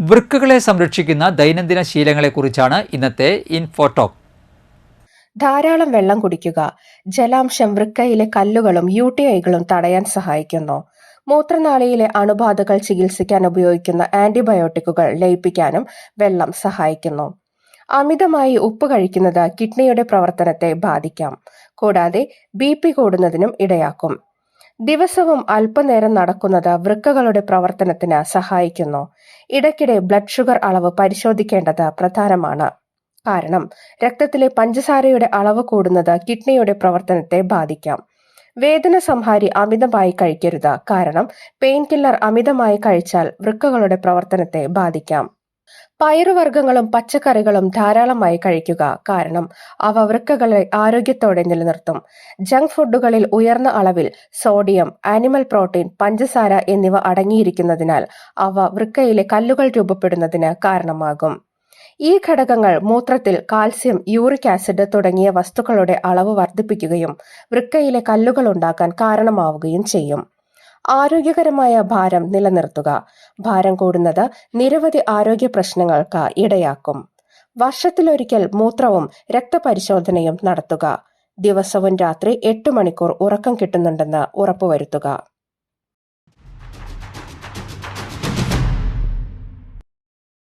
വൃക്കകളെ സംരക്ഷിക്കുന്ന ദൈനംദിന ശീലങ്ങളെക്കുറിച്ചാണ് ഇന്നത്തെ ഇൻഫോടോക്ക് ധാരാളം വെള്ളം കുടിക്കുക. ജലാംശം വൃക്കയിലെ കല്ലുകളും യു ടി ഐകളും തടയാൻ സഹായിക്കുന്നു. മൂത്രനാളിയിലെ അണുബാധകൾ ചികിത്സിക്കാൻ ഉപയോഗിക്കുന്ന ആന്റിബയോട്ടിക്കുകൾ ലയിപ്പിക്കാനും വെള്ളം സഹായിക്കുന്നു. അമിതമായി ഉപ്പ് കഴിക്കുന്നത് കിഡ്നിയുടെ പ്രവർത്തനത്തെ ബാധിക്കാം. കൂടാതെ ബി പി കൂടുന്നതിനും ഇടയാക്കും. ദിവസവും അല്പനേരം നടക്കുന്നത് വൃക്കകളുടെ പ്രവർത്തനത്തിന് സഹായിക്കുന്നു. ഇടയ്ക്കിടെ ബ്ലഡ് ഷുഗർ അളവ് പരിശോധിക്കേണ്ടത് പ്രധാനമാണ്. കാരണം രക്തത്തിലെ പഞ്ചസാരയുടെ അളവ് കൂടുന്നത് കിഡ്നിയുടെ പ്രവർത്തനത്തെ ബാധിക്കാം. വേദന സംഹാരി അമിതമായി കഴിക്കരുത്. കാരണം പെയിൻ കില്ലർ അമിതമായി കഴിച്ചാൽ വൃക്കകളുടെ പ്രവർത്തനത്തെ ബാധിക്കാം. പയറുവർഗങ്ങളും പച്ചക്കറികളും ധാരാളമായി കഴിക്കുക കാരണം അവ വൃക്കകളെ ആരോഗ്യത്തോടെ നിലനിർത്തും. ജങ്ക് ഫുഡുകളിൽ ഉയർന്ന അളവിൽ സോഡിയം ആനിമൽ പ്രോട്ടീൻ പഞ്ചസാര എന്നിവ അടങ്ങിയിരിക്കുന്നതിനാൽ അവ വൃക്കയിലെ കല്ലുകൾ രൂപപ്പെടുന്നതിന് കാരണമാകും. ഈ ഘടകങ്ങൾ മൂത്രത്തിൽ കാൽസ്യം യൂറിക് ആസിഡ് തുടങ്ങിയ വസ്തുക്കളുടെ അളവ് വർദ്ധിപ്പിക്കുകയും വൃക്കയിലെ കല്ലുകൾ ഉണ്ടാക്കാൻ കാരണമാവുകയും ചെയ്യും. ആരോഗ്യകരമായ ഭാരം നിലനിർത്തുക. ഭാരം കൂടുന്നത് നിരവധി ആരോഗ്യ പ്രശ്നങ്ങൾക്ക് ഇടയാക്കും. വർഷത്തിലൊരിക്കൽ മൂത്രവും രക്തപരിശോധനയും നടത്തുക. ദിവസവും രാത്രി എട്ട് മണിക്കൂർ ഉറക്കം കിട്ടുന്നുണ്ടെന്ന് ഉറപ്പുവരുത്തുക.